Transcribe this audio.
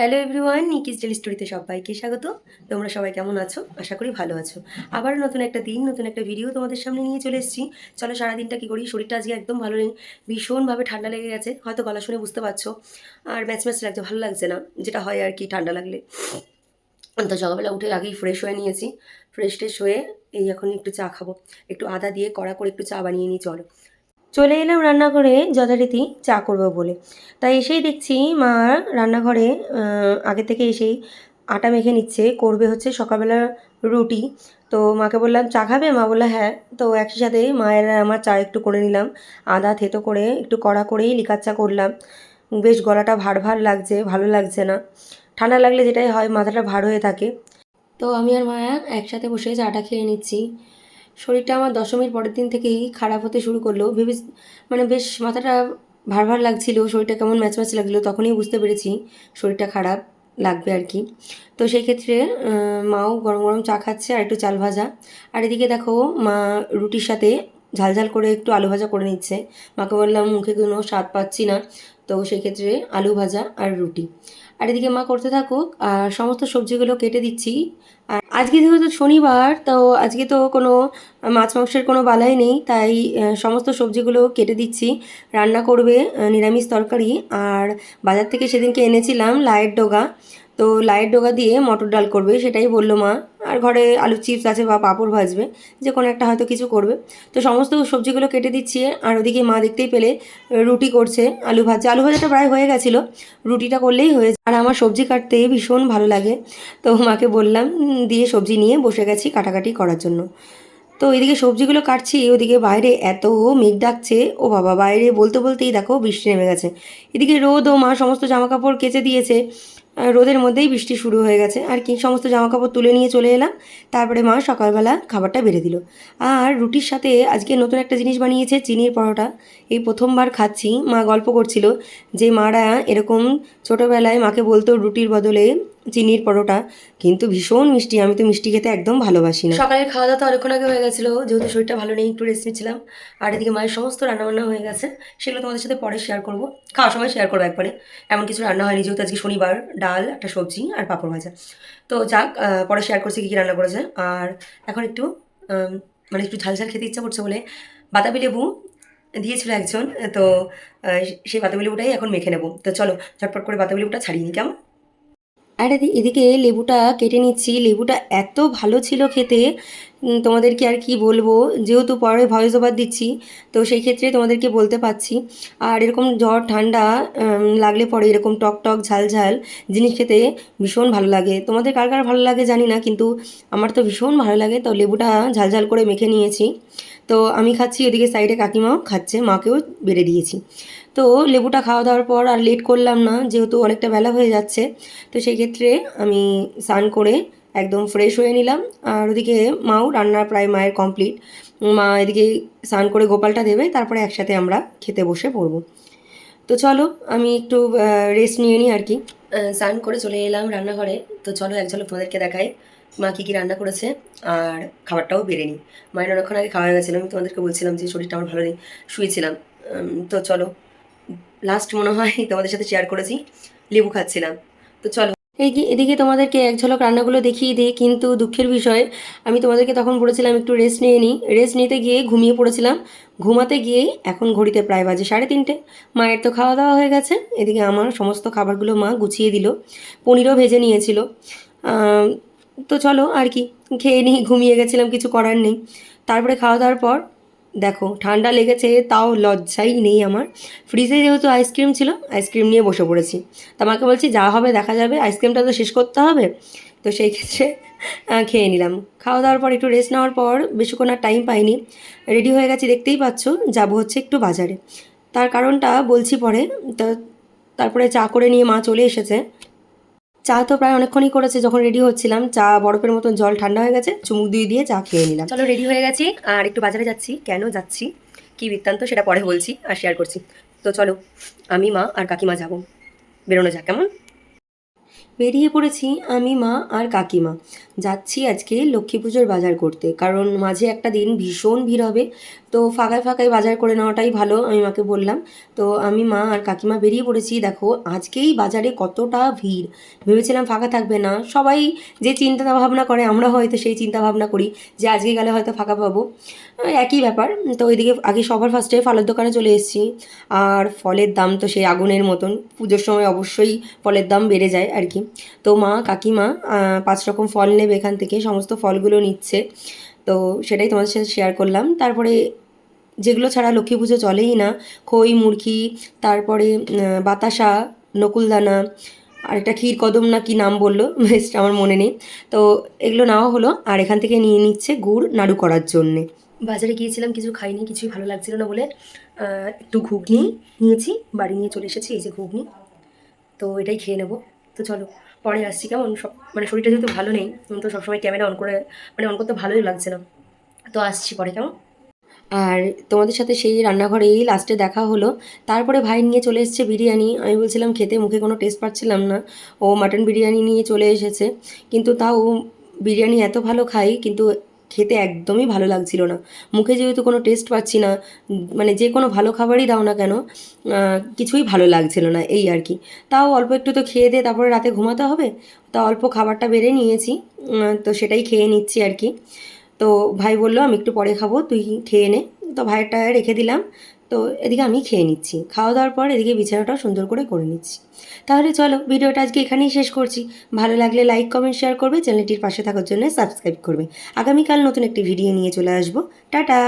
Hello everyone নিকিস daily স্টোরিতে সবাইকে স্বাগত। তোমরা সবাই কেমন আছো? আশা করি ভালো আছো। আবার নতুন একটা দিন, নতুন একটা ভিডিও তোমাদের সামনে নিয়ে চলে এসেছি। চলো সারাদিনটা কী করি? শরীরটা আজকে একদম ভালো নেই। ভীষণভাবে ঠান্ডা লেগে গেছে। হয়তো গলা শুনে বুঝতে পারছ। আর ম্যাচ ম্যাচ লাগছে, ভালো লাগছে না। যেটা হয় আর কি, ঠান্ডা লাগলে। তো সকালবেলা উঠে আগেই ফ্রেশ হয়ে নিয়েছি। ফ্রেশ ট্রেশ হয়ে এই এখন একটু চা খাব। একটু আদা দিয়ে কড়া করে একটু চা বানিয়ে নিই, চলো। চলে এলাম রান্নাঘরে যথারীতি চা করব বলে। তাই এসেই দেখছি মা রান্নাঘরে আগে থেকে এসেই আটা মেখে নিচ্ছে, করবে হচ্ছে সকালবেলা রুটি। তো মাকে বললাম, চা খাবে? মা বলল হ্যাঁ। তো একই সাথে মায়ের আমার চা একটু করে নিলাম। আদা, থেতো করে একটু কড়া করেই লিকার চা করলাম। বেশ গলাটা ভার ভার লাগছে, ভালো লাগছে না। ঠান্ডা লাগলে যেটাই হয়, মাথাটা ভার হয়ে থাকে। তো আমি আর মায়া একসাথে বসে চাটা খেয়ে নিচ্ছি। শরীরটা আমার দশমীর পরের দিন থেকেই খারাপ হতে শুরু করল। ভেবে মানে বেশ মাথাটা ভার ভার লাগছিল, শরীরটা কেমন ম্যাচ ম্যাচ লাগছিল তখনই বুঝতে পেরেছি শরীরটা খারাপ লাগবে আর কি। তো সেই ক্ষেত্রে মাও গরম গরম চা খাচ্ছে আর একটু চাল ভাজা। আর এদিকে দেখো, মা রুটির সাথে ঝাল ঝাল করে একটু আলু ভাজা করে নিচ্ছে। মাকে বললাম, মুখে কোনো স্বাদ পাচ্ছি না। তো সেই ক্ষেত্রে আলু ভাজা আর রুটি। আর এদিকে মা করতে থাকুক, আর সমস্ত সবজিগুলো কেটে দিচ্ছি। আর আজকে যেহেতু শনিবার, তো আজকে তো কোনো মাছ মাংসের কোনো বালাই নেই, তাই সমস্ত সবজিগুলো কেটে দিচ্ছি। রান্না করবে নিরামিষ তরকারি। আর বাজার থেকে সেদিনকে এনেছিলাম লায়ের ডগা। তো লায়ের ডগা দিয়ে মটর ডাল করবে, সেটাই বলল মা। আর ঘরে আলু চিপস আছে বা পাঁপড় ভাজবে, যে কোনো একটা হয়তো কিছু করবে। তো সমস্ত সবজিগুলো কেটে দিচ্ছি, আর ওদিকে মা দেখতেই পেলে, রুটি করছে, আলু ভাজা। আলু ভাজাটা প্রায় হয়ে গেছিল, রুটিটা করলেই হয়ে। আর আমার সবজি কাটতে ভীষণ ভালো লাগে। তো মাকে বললাম দিয়ে সবজি নিয়ে বসে গেছি কাটাকাটি করার জন্য। তো এদিকে সবজিগুলো কাটছি, ওদিকে বাইরে এত মেঘ ডাকছে, ও বাবা, বাইরে বলতে বলতেই দেখো বৃষ্টি নেমে গেছে। এদিকে রোদ ও মা, সমস্ত জামা কাপড় কেচে দিয়েছে। রোদের মধ্যেই বৃষ্টি শুরু হয়ে গেছে। আর কি, সমস্ত জামাকাপড় তুলে নিয়ে চলে এলাম। তারপরে মা সকালবেলা খাবারটা বেড়ে দিল। আর রুটির সাথে আজকে নতুন একটা জিনিস বানিয়েছে, চিনির পরোটা। এই প্রথমবার খাচ্ছি। মা গল্প করছিল যে, মারা, এরকম ছোটোবেলায় মাকে বলতো রুটির বদলে চিনির পরোটা, কিন্তু ভীষণ মিষ্টি। আমি তো মিষ্টি খেতে একদম ভালোবাসি না। সকালের খাওয়া দাওয়া তো অনেকক্ষণ আগে হয়ে গেছিল, যেহেতু শরীরটা ভালো নেই, একটু রেস্ট নিচ্ছিলাম। আর এদিকে মায়ের সমস্ত রান্নাবান্না হয়ে গেছে, সেগুলো তোমাদের সাথে পরে শেয়ার করব। খাওয়ার সময় শেয়ার করব একবারে। এমন কিছু রান্না হয়নি, যেহেতু আজকে শনিবার, ডাল, একটা সবজি আর পাঁপড় ভাজা। তো যাক পরে শেয়ার করছি কী কী রান্না করেছে। আর এখন একটু মানে একটু ঝাল ঝাল খেতে ইচ্ছা করছে বলে বাতাবি লেবু দিয়েছিল একজন, তো সেই বাতাবি লেবুটাই এখন মেখে নেব। তো চলো, ঝটপট করে বাতাবি লেবুটা ছাড়িয়ে নিই কেমন? আর এদিকে লেবুটা কেটে নিচ্ছি। লেবুটা এত ভালো ছিল খেতে। তোমাদেরকে আর কি বলব? যেহেতু পরে ভয়েস ওভার দিচ্ছি, তো সেই ক্ষেত্রে তোমাদেরকে বলতে পারছি। আর এরকম জ্বর ঠান্ডা লাগলে পরে এরকম টক টক, ঝাল ঝাল, জিনিস খেতে ভীষণ ভালো লাগে। তোমাদের কার কার ভালো লাগে জানি না, কিন্তু আমার তো ভীষণ ভালো লাগে। তো লেবুটা ঝাল ঝাল করে মেখে নিয়েছি। তো আমি খাচ্ছি ওদিকে সাইডে কাকিমাও খাচ্ছে, মাকেও বেড়ে দিয়েছি। তো লেবুটা খাওয়া দাওয়ার পর আর লেট করলাম না, যেহেতু অনেকটা বেলা হয়ে যাচ্ছে, তো সেই ক্ষেত্রে আমি স্নান করে একদম ফ্রেশ হয়ে নিলাম। আর ওদিকে মাও রান্না প্রায় মায়ের কমপ্লিট মা এদিকে স্নান করে গোপালটা দেবে, তারপরে একসাথে আমরা খেতে বসে পড়ব। তো চলো, আমি একটু রেস্ট নিয়ে নিই আর কি। স্নান করে চলে এলাম রান্নাঘরে। তো চলো এক ঝলক তোমাদেরকে দেখাই, মা কী কী রান্না করেছে, আর খাবারটাও বেড়ে নিই। মায়ের অনেকক্ষণ আগে খাওয়া হয়ে গেছিল, আমি তোমাদেরকে বলছিলাম যে শরীরটা আমার ভালো নেই, শুয়েছিলাম। তো চলো। লাস্ট মনে হয় তোমাদের সাথে শেয়ার করেছি। লেবু খাচ্ছিলাম। তো চলো। এই এদিকে তোমাদেরকে এক ঝলক রান্নাগুলো দেখিয়ে দিই, কিন্তু দুঃখের বিষয়, আমি তোমাদেরকে তখন বলেছিলাম একটু রেস্ট নিয়ে নিই রেস্ট নিতে গিয়ে ঘুমিয়ে পড়েছিলাম। ঘুমাতে গিয়েই এখন ঘড়িতে প্রায় বাজে সাড়ে তিনটে। মায়ের তো খাওয়া দাওয়া হয়ে গেছে। এদিকে আমার সমস্ত খাবারগুলো মা গুছিয়ে দিল। পনিরও ভেজে নিয়েছিল। তো চলো আর কি। খেয়ে নিই ঘুমিয়ে গেছিলাম, কিছু করার নেই। তারপরে খাওয়া দাওয়ার পর দেখো, ঠান্ডা লেগেছে, তাও লজ্জাই নেই আমার। ফ্রিজে যেহেতু আইসক্রিম ছিল, আইসক্রিম নিয়ে বসে পড়েছি। তা আমাকে বলছি, যা হবে দেখা যাবে, আইসক্রিমটা তো শেষ করতে হবে। তো সেই ক্ষেত্রে খেয়ে নিলাম। খাওয়া দাওয়ার পর, একটু রেস্ট নেওয়ার পর, বেশিক্ষণ আর টাইম পাইনি। রেডি হয়ে গেছি, দেখতেই পাচ্ছ, যাব হচ্ছে একটু বাজারে। তার কারণটা বলছি পরে, তা তারপরে চা করে নিয়ে মা চলে এসেছে। চা তো প্রায় অনেকক্ষণই করেছে, যখন রেডি হচ্ছিলাম, চা বরফের মতন জল ঠান্ডা হয়ে গেছে, চুমুক দিয়ে দিয়ে চা খেয়ে নিলাম। চলো রেডি হয়ে গেছি, আর একটু বাজারে যাচ্ছি, কেন যাচ্ছি, কি বৃত্তান্ত সেটা পরে বলছি আর শেয়ার করছি। তো চলো, আমি মা আর কাকিমা যাব। বেরোনো যাক, কেমন? বেরিয়ে পড়েছি আমি মা আর কাকিমা। যাচ্ছি আজকে লক্ষ্মী পুজোর বাজার করতে, কারণ মাঝে একটা দিন ভীষণ ভিড় হবে। তো ফাঁকায় ফাঁকায় বাজার করে নেওয়াটাই ভালো, আমি মাকে বললাম। তো আমি মা আর কাকিমা বেরিয়ে পড়েছি, দেখো আজকেই বাজারে কতটা ভিড়। ভেবেছিলাম ফাঁকা থাকবে না, সবাই যে চিন্তা ভাবনা করে, আমরা হয়তো সেই চিন্তা ভাবনা করি যে আজকে গেলে হয়তো ফাঁকা পাবো। একই ব্যাপার, তো ওইদিকে আগে সবার ফার্স্টে ফলের দোকানে চলে এসেছি। আর ফলের দাম তো সেই আগুনের মতন, পুজোর সময় অবশ্যই ফলের দাম বেড়ে যায় আর কি। তো মা, কাকিমা পাঁচ রকম ফল নেবে এখান থেকে, সমস্ত ফলগুলো নিচ্ছে। তো সেটাই তোমাদের সাথে শেয়ার করলাম। তারপরে যেগুলো ছাড়া লক্ষ্মী পুজো চলেই না, খই মুরকি তারপরে বাতাসা, নকুলদানা আর একটা ক্ষীর কদম না কি নাম বলল, বেশ আমার মনে নেই। তো এগুলো নেওয়া হলো, আর এখান থেকে নিয়ে নিচ্ছে গুড় নাড়ু করার জন্যে। বাজারে গিয়েছিলাম, কিছু খাইনি, কিছুই ভালো লাগছিল না বলে একটু ঘুগনি নিয়েছি, বাড়ি নিয়ে চলে এসেছি, এই যে ঘুগনি। তো এটাই খেয়ে নেব। তো চলো, পরে আসছি, কেমন? সব মানে শরীরটা যেহেতু ভালো নেই তো সবসময় ক্যামেরা অন করে মানে অন করতে ভালোই লাগছে না। তো আসছি পরে, কেমন? আর তোমাদের সাথে সেই রান্নাঘরে এই লাস্টে দেখা হলো। তারপরে ভাই নিয়ে চলে এসেছে বিরিয়ানি। আমি বলছিলাম খেতে মুখে কোনো টেস্ট পাচ্ছিলাম না। ও মাটন বিরিয়ানি নিয়ে চলে এসেছে। কিন্তু তাও বিরিয়ানি এত ভালো খাই, কিন্তু খেতে একদমই ভালো লাগছিল না। মুখে যেহেতু কোনো টেস্ট পাচ্ছি না মানে যে কোনো ভালো খাবারই দাও না কেন কিছুই ভালো লাগছিল না এই আর কি। তাও অল্প একটু তো খেয়ে দিয়ে তারপরে রাতে ঘুমাতে হবে, তা অল্প খাবারটা বেড়ে নিয়েছি তো সেটাই খেয়ে নিচ্ছি আর কি। তো ভাই বলল, আমি একটু পরে খাব, তুই খেয়ে নে। তো ভাইয়েরটা রেখে দিলাম তো এদিকে আমি খেয়ে নিচ্ছি। খাওয়া দাওয়ার পর এদিকে বিছানাটাও সুন্দর করে করে নিচ্ছি। তাহলে চলো, ভিডিওটা আজকে এখানেই শেষ করছি। ভালো লাগলে লাইক কমেন্ট শেয়ার করবে। চ্যানেলটির পাশে থাকার জন্য সাবস্ক্রাইব করবে। আগামীকাল নতুন একটি ভিডিও নিয়ে চলে আসব। টাটা!